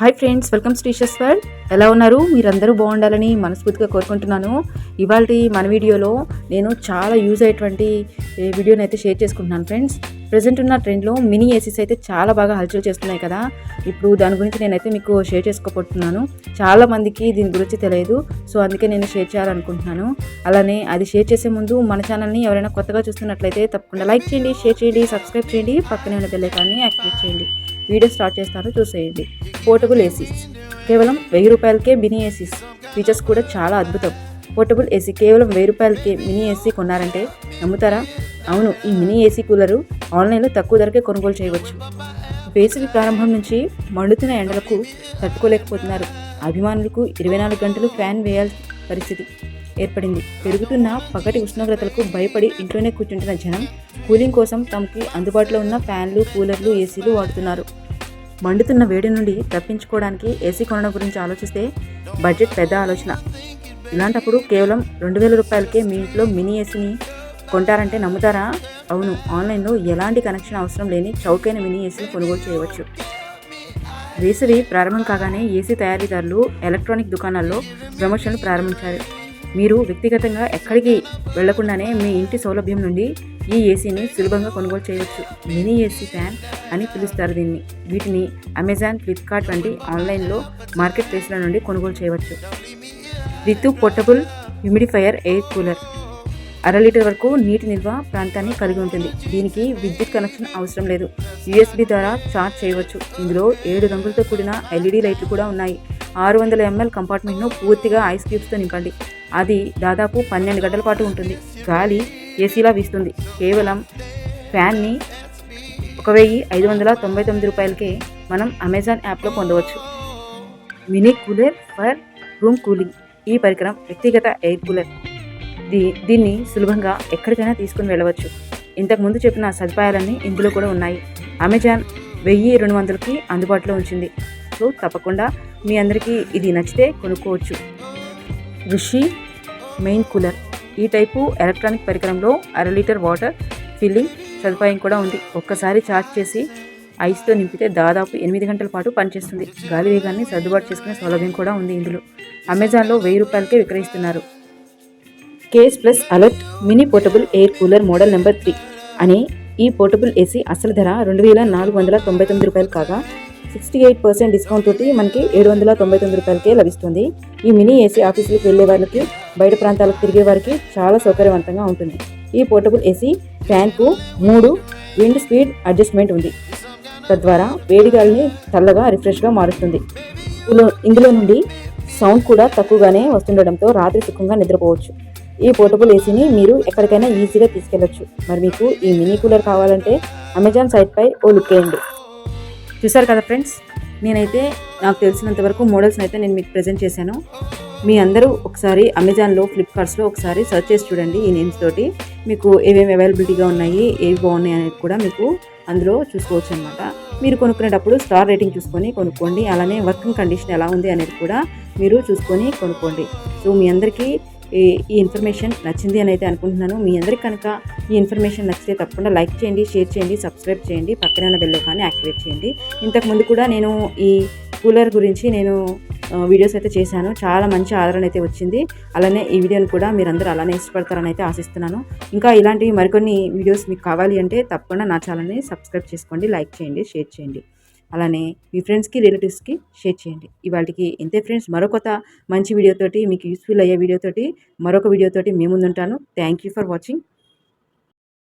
Hi friends welcome Srisha's world. ఎలా ఉన్నారు? మీరందరూ బాగుండాలని మనస్ఫూర్తిగా కోరుకుంటున్నాను. ఇవాళ మన వీడియోలో నేను చాలా యూజ్ అయ్యేటువంటి వీడియోని అయితే షేర్ చేసుకుంటున్నాను ఫ్రెండ్స్. ప్రజెంట్ ఉన్న ట్రెండ్లో మినీ ఏసీస్ అయితే చాలా బాగా హల్చల్ చేస్తున్నాయి కదా. ఇప్పుడు దాని గురించి నేనైతే మీకు షేర్ చేసుకోబోతున్నాను. చాలా మందికి దీని గురించి తెలియదు. సో అందుకే నేను షేర్ చేయాలనుకుంటున్నాను. అలానే అది షేర్ చేసే ముందు మన ఛానల్ని ఎవరైనా కొత్తగా చూస్తున్నట్లయితే తప్పకుండా లైక్ చేయండి షేర్ చేయండి సబ్స్క్రైబ్ చేయండి. పక్కనే ఉన్న బెల్లైకాన్ని యాక్టివేట్ చేయండి. వీడియో స్టార్ట్ చేస్తారో చూసేయండి. పోర్టబుల్ ఏసీస్ కేవలం వెయ్యి రూపాయలకే మినీ ఏసీస్ ఫీచర్స్ కూడా చాలా అద్భుతం. పోర్టబుల్ ఏసీ కేవలం వెయ్యి రూపాయలకే మినీ ఏసీ కొన్నారంటే నమ్ముతారా? అవును ఈ మినీ ఏసీ కూలరు ఆన్లైన్లో తక్కువ ధరకే కొనుగోలు చేయవచ్చు. వేసవి ప్రారంభం నుంచి మండుతున్న ఎండలకు తట్టుకోలేకపోతున్నారు. అభిమానులకు ఇరవై నాలుగు గంటలు ఫ్యాన్ వేయాల్సిన పరిస్థితి ఏర్పడింది. పెరుగుతున్న పగటి ఉష్ణోగ్రతలకు భయపడి ఇంట్లోనే కూర్చుంటున్న జనం కూలింగ్ కోసం తమకి అందుబాటులో ఉన్న ఫ్యాన్లు కూలర్లు ఏసీలు వాడుతున్నారు. మండుతున్న వేడి నుండి తప్పించుకోవడానికి ఏసీ కొనడం గురించి ఆలోచిస్తే బడ్జెట్ పెద్ద ఆలోచన. ఇలాంటప్పుడు కేవలం రెండు వేల రూపాయలకే మీ ఇంట్లో మినీ ఏసీని కొంటారంటే నమ్ముతారా? అవును ఆన్లైన్లో ఎలాంటి కనెక్షన్ అవసరం లేని చౌకైన మినీ ఏసీని కొనుగోలు చేయవచ్చు. వేసవి ప్రారంభం కాగానే ఏసీ తయారీదారులు ఎలక్ట్రానిక్ దుకాణాల్లో ప్రమోషన్లు ప్రారంభించారు. మీరు వ్యక్తిగతంగా ఎక్కడికి వెళ్ళకుండానే మీ ఇంటి సౌలభ్యం నుండి ఈ ఏసీని సులభంగా కొనుగోలు చేయవచ్చు మినీ ఏసీ ఫ్యాన్ అని పిలుస్తారు దీన్ని. వీటిని అమెజాన్ ఫ్లిప్కార్ట్ వంటి ఆన్లైన్లో మార్కెట్ ప్లేస్ల నుండి కొనుగోలు చేయవచ్చు. Ritu portable humidifier air cooler. అర లీటర్ వరకు నీటి నిల్వ ప్రాంతాన్ని కలిగి ఉంటుంది. దీనికి విద్యుత్ కనెక్షన్ అవసరం లేదు. యూఎస్బి ద్వారా ఛార్జ్ చేయవచ్చు. ఇందులో ఏడు రంగులతో కూడిన ఎల్ఈడి లైట్లు కూడా ఉన్నాయి. ఆరు వందల ఎంఎల్ కంపార్ట్మెంట్ను పూర్తిగా ఐస్ క్యూబ్స్తో నింపండి. అది దాదాపు పన్నెండు గంటల పాటు ఉంటుంది. గాలి ఏసీలా వీస్తుంది. కేవలం ఫ్యాన్ని ఒక వెయ్యి ఐదు వందల తొంభై తొమ్మిది రూపాయలకే మనం అమెజాన్ యాప్లో పొందవచ్చు. Mini cooler for room cooling. ఈ పరికరం వ్యక్తిగత ఎయిర్ కూలర్. దీ దీన్ని సులభంగా ఎక్కడికైనా తీసుకుని వెళ్ళవచ్చు. ఇంతకుముందు చెప్పిన సదుపాయాలన్నీ ఇందులో కూడా ఉన్నాయి. అమెజాన్ వెయ్యి రెండు వందలకి అందుబాటులో ఉంచింది. సో తప్పకుండా మీ అందరికీ ఇది నచ్చితే కొనుక్కోవచ్చు. ఋషి మెయిన్ కూలర్. ఈ టైపు ఎలక్ట్రానిక్ పరికరంలో అర లీటర్ వాటర్ ఫిల్లింగ్ సదుపాయం కూడా ఉంది. ఒక్కసారి ఛార్జ్ చేసి ఐస్తో నింపితే దాదాపు ఎనిమిది గంటల పాటు పనిచేస్తుంది. గాలి వేగాన్ని సర్దుబాటు చేసుకునే సౌలభ్యం కూడా ఉంది ఇందులో. అమెజాన్లో వెయ్యి రూపాయలకే విక్రయిస్తున్నారు. Case plus alert mini portable air cooler model number three అనే ఈ పోర్టబుల్ ఏసీ అసలు ధర రెండు వేల నాలుగు వందల తొంభై తొమ్మిది రూపాయలు కాగా సిక్స్టీ ఎయిట్ పర్సెంట్ డిస్కౌంట్ తోటి మనకి ఏడు వందల తొంభై తొమ్మిది రూపాయలకే లభిస్తుంది. ఈ మినీ ఏసీ ఆఫీసులకు వెళ్ళే వాళ్ళకి బయట ప్రాంతాలకు తిరిగే వారికి చాలా సౌకర్యవంతంగా ఉంటుంది. ఈ పోర్టబుల్ ఏసీ ఫ్యాన్కు మూడు విండ్ స్పీడ్ అడ్జస్ట్మెంట్ ఉంది. తద్వారా వేడి గాలిని చల్లగా రిఫ్రెష్గా మారుస్తుంది. ఇందులో ఇందులో నుండి సౌండ్ కూడా తక్కువగానే వస్తుండడంతో రాత్రి సుఖంగా నిద్రపోవచ్చు. ఈ పోర్టబుల్ ఏసీని మీరు ఎక్కడికైనా ఈజీగా తీసుకెళ్ళొచ్చు మరి మీకు ఈ మినీ కూలర్ కావాలంటే అమెజాన్ సైట్పై ఓ లుక్ వేయండి. చూసారు కదా ఫ్రెండ్స్? నేనైతే నాకు తెలిసినంత వరకు మోడల్స్ని అయితే నేను మీకు ప్రజెంట్ చేశాను. మీ అందరూ ఒకసారి అమెజాన్లో ఫ్లిప్కార్ట్స్లో ఒకసారి సెర్చ్ చేసి చూడండి ఈ నేమ్స్ తోటి. మీకు ఏమేమి అవైలబిలిటీగా ఉన్నాయి ఏవి బాగున్నాయి అనేది కూడా మీకు అందులో చూసుకోవచ్చు అనమాట మీరు కొనుక్కునేటప్పుడు స్టార్ రేటింగ్ చూసుకొని కొనుక్కోండి. అలానే వర్కింగ్ కండిషన్ ఎలా ఉంది అనేది కూడా మీరు చూసుకొని కొనుక్కోండి. సో మీ అందరికీ ఈ ఈ ఇన్ఫర్మేషన్ నచ్చింది అని అయితే అనుకుంటున్నాను. మీ అందరికి కనుక ఈ ఇన్ఫర్మేషన్ నచ్చితే తప్పకుండా లైక్ చేయండి షేర్ చేయండి సబ్స్క్రైబ్ చేయండి. పక్కన ఉన్న బెల్ కానీ యాక్టివేట్ చేయండి. ఇంతకు ముందు కూడా నేను ఈ కూలర్ గురించి నేను వీడియోస్ అయితే చేశాను. చాలా మంచి ఆదరణ అయితే వచ్చింది. అలానే ఈ వీడియోని కూడా మీరందరూ అలానే ఇష్టపడతారని అయితే ఆశిస్తున్నాను. ఇంకా ఇలాంటివి మరికొన్ని వీడియోస్ మీకు కావాలి అంటే తప్పకుండా నా ఛానల్ని సబ్స్క్రైబ్ చేసుకోండి లైక్ చేయండి షేర్ చేయండి. అలానే మీ ఫ్రెండ్స్కి రిలేటివ్స్కి షేర్ చేయండి. ఇవాళకి ఇంతే ఫ్రెండ్స్ మరొక మంచి వీడియోతోటి మీకు యూస్ఫుల్ అయ్యే వీడియోతోటి మరొక వీడియోతోటి మేము ముందుంటాను. Thank you for watching